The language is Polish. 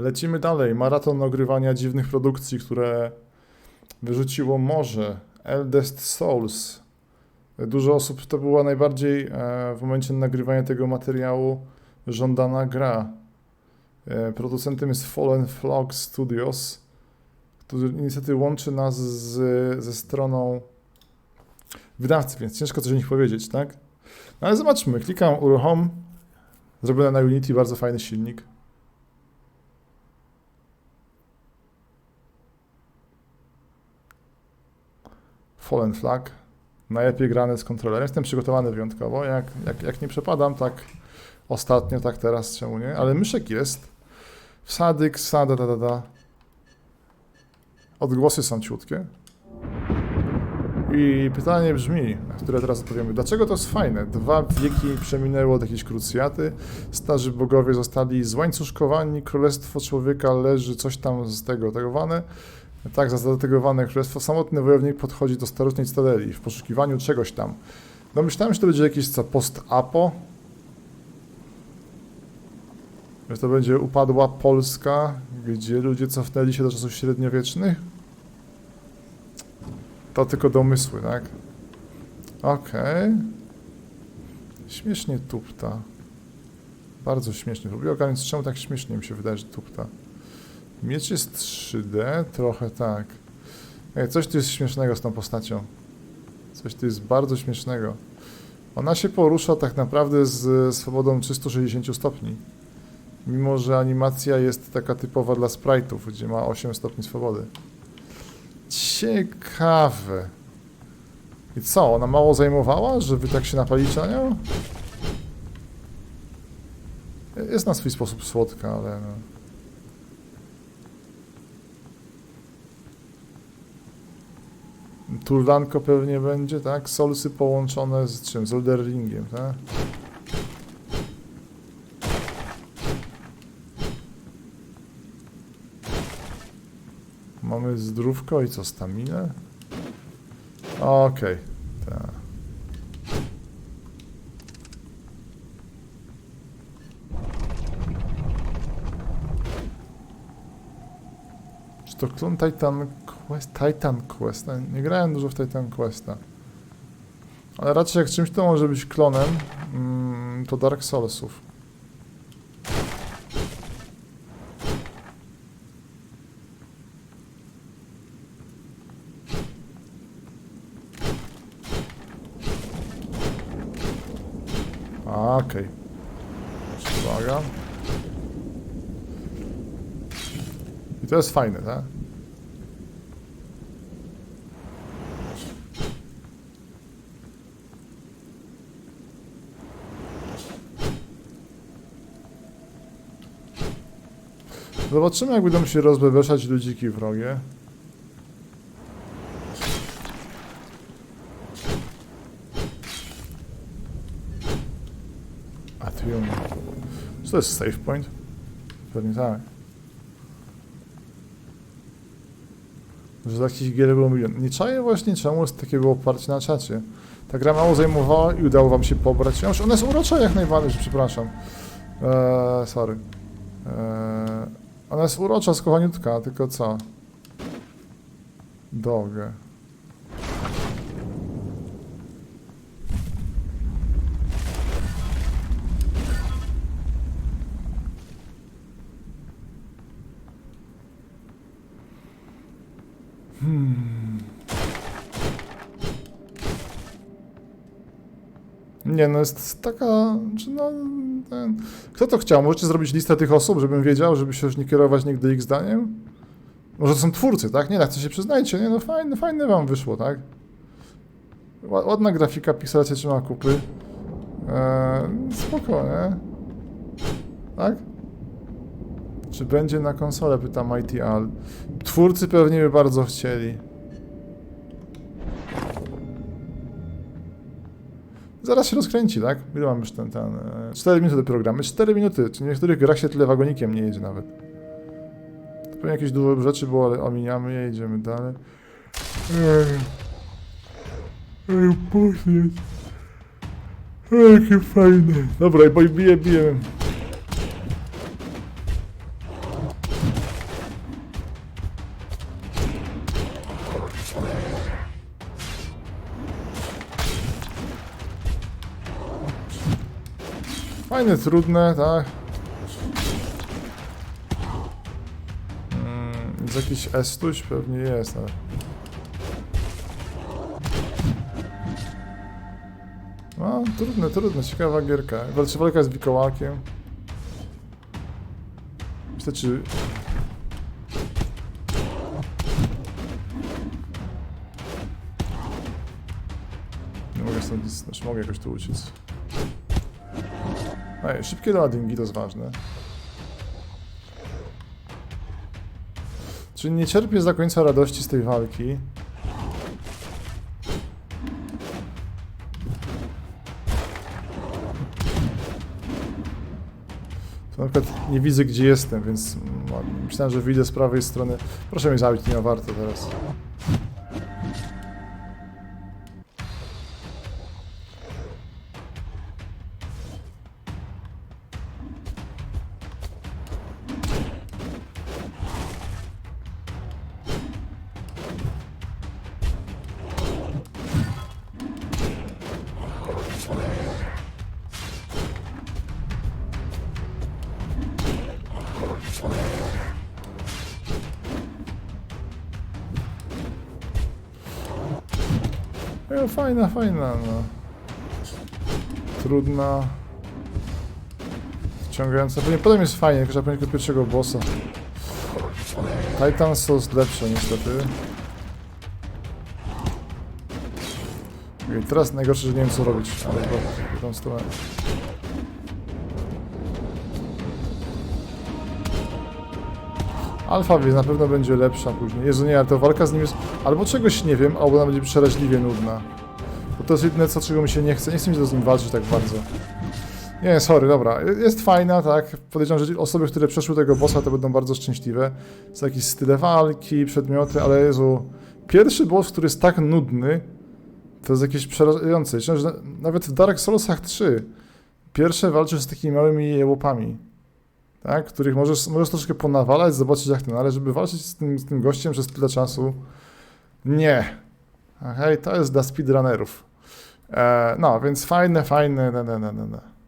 Lecimy dalej. Maraton ogrywania dziwnych produkcji, które wyrzuciło morze. Eldest Souls. Dużo osób to była najbardziej e, w momencie nagrywania tego materiału żądana gra. E, producentem jest Fallen Frog Studios, który niestety łączy nas z, ze stroną wydawcy, więc ciężko coś o nich powiedzieć, tak? No ale zobaczmy. Klikam uruchom. Zrobione na Unity, bardzo fajny silnik. Fallen Flag. Najlepiej grany z kontrolerem. Jestem przygotowany wyjątkowo. Jak, jak, jak nie przepadam, tak ostatnio, tak teraz, czemu nie? Ale myszek jest. Wsadyk, wsada, da, da, da. Odgłosy są ciutkie. I pytanie brzmi, na które teraz odpowiemy. Dlaczego to jest fajne? Dwa wieki przeminęły od jakiejś krucjaty, starzy bogowie zostali złańcuszkowani, królestwo człowieka leży coś tam z tego tegowane. Tak, za zategowane królestwo. Samotny wojownik podchodzi do starożytnej cytadeli w poszukiwaniu czegoś tam. Domyślałem że to będzie jakieś co, post-apo? Że to będzie upadła Polska, gdzie ludzie cofnęli się do czasów średniowiecznych? To tylko domysły, tak? Okej. Śmiesznie tupta. Bardzo śmiesznie. Lubię ogarnąć, czemu tak śmiesznie mi się wydaje, że tupta. Miecz jest 3D? Trochę tak. Ej, coś tu jest śmiesznego z tą postacią. Coś tu jest bardzo śmiesznego. Ona się porusza tak naprawdę z swobodą 360 stopni. Mimo, że animacja jest taka typowa dla sprite'ów, gdzie ma 8 stopni swobody. Ciekawe. I co, ona mało zajmowała, że wy tak się napalicie na nią? Jest na swój sposób słodka, ale no. Turlanko pewnie będzie, tak? Solsy połączone z czym? Z Elderringiem, tak? Mamy zdrówko i co, staminę? Okej, tak. Czy to klon Titan Quest? Titan Quest? No, Nie grałem dużo w Titan Questa. Ale raczej jak czymś to może być klonem, mm, to Dark Soulsów. Okej. Uwaga. I to jest fajne, tak? Zobaczymy, jak będą się rozbeweszać ludziki wrogie. A tu ją... Czy to jest save point? Pewnie tak. Że takich gier było milion. Nie czaję właśnie czemu jest takie było oparcie na czacie. Ta gra mało zajmowała i udało wam się pobrać. Ja już ona jest urocza jak najbardziej, przepraszam. Eee, sorry. Eee, ona jest urocza, skochaniutka, tylko co? Dogę. Hmm. Nie, no jest taka, czy no, ten, kto to chciał? Możecie zrobić listę tych osób, żebym wiedział, żeby się już nie kierować nigdy ich zdaniem? Może to są twórcy, tak? Nie, tak, co się przyznajcie, nie, no fajne, fajne wam wyszło, tak? Ła- Ładna grafika, pikselacja trzyma kupy. Eee, spoko, nie? Tak? Czy będzie na konsolę, pyta Mighty Al. Twórcy pewnie by bardzo chcieli. Zaraz się rozkręci, tak? Ile mam już ten, ten... e, 4 minuty do programu. 4 minuty. Czy w niektórych grach się tyle wagonikiem nie jedzie nawet. To pewnie jakieś dużo rzeczy było, ale ominiamy je, idziemy dalej. Ej. Ej. Ej, jakie fajne. Dobra, bo bije, bije. Fajne, trudne, tak. Mm, jest jakiś estuś? Pewnie jest, ale... No, trudne, trudne, ciekawa gierka. Walczy walka z wikołakiem. Myślę, czy... Nie mogę stąd nic, znaczy mogę jakoś tu uciec. Ej, szybkie loadingi to jest ważne. Czyli nie cierpię do końca radości z tej walki. Na przykład nie widzę gdzie jestem, więc no, myślałem, że wyjdę z prawej strony. Proszę mnie zabić, nie ma warto teraz. E, fajna, fajna, no. Trudna. Wciągająca. Pewnie potem jest fajnie, tylko trzeba pamiętać do pierwszego bossa. Titan Souls lepsze niestety. I teraz najgorsze, że nie wiem co robić, ale w tą stronę. Alfa wie, na pewno będzie lepsza później. Jezu, nie, ale ta walka z nim jest... Albo czegoś nie wiem, albo ona będzie przeraźliwie nudna. Bo to jest jedyne, co czego mi się nie chce. Nie chce mi się z nim walczyć tak bardzo. Nie, sorry, dobra. Jest fajna, tak. Podejrzewam, że osoby, które przeszły tego bossa, to będą bardzo szczęśliwe. Są jakieś style walki, przedmioty, ale Jezu... Pierwszy boss, który jest tak nudny, to jest jakieś przerażające. Nawet w Dark Soulsach 3 pierwsze walczysz z takimi małymi łopami tak? których możesz, możesz troszkę ponawalać, zobaczyć jak ten, ale żeby walczyć z tym, z tym gościem przez tyle czasu, nie. Okej, to jest dla speedrunnerów. E, no, więc fajne, fajne, ne, ne, ne, ne, ne.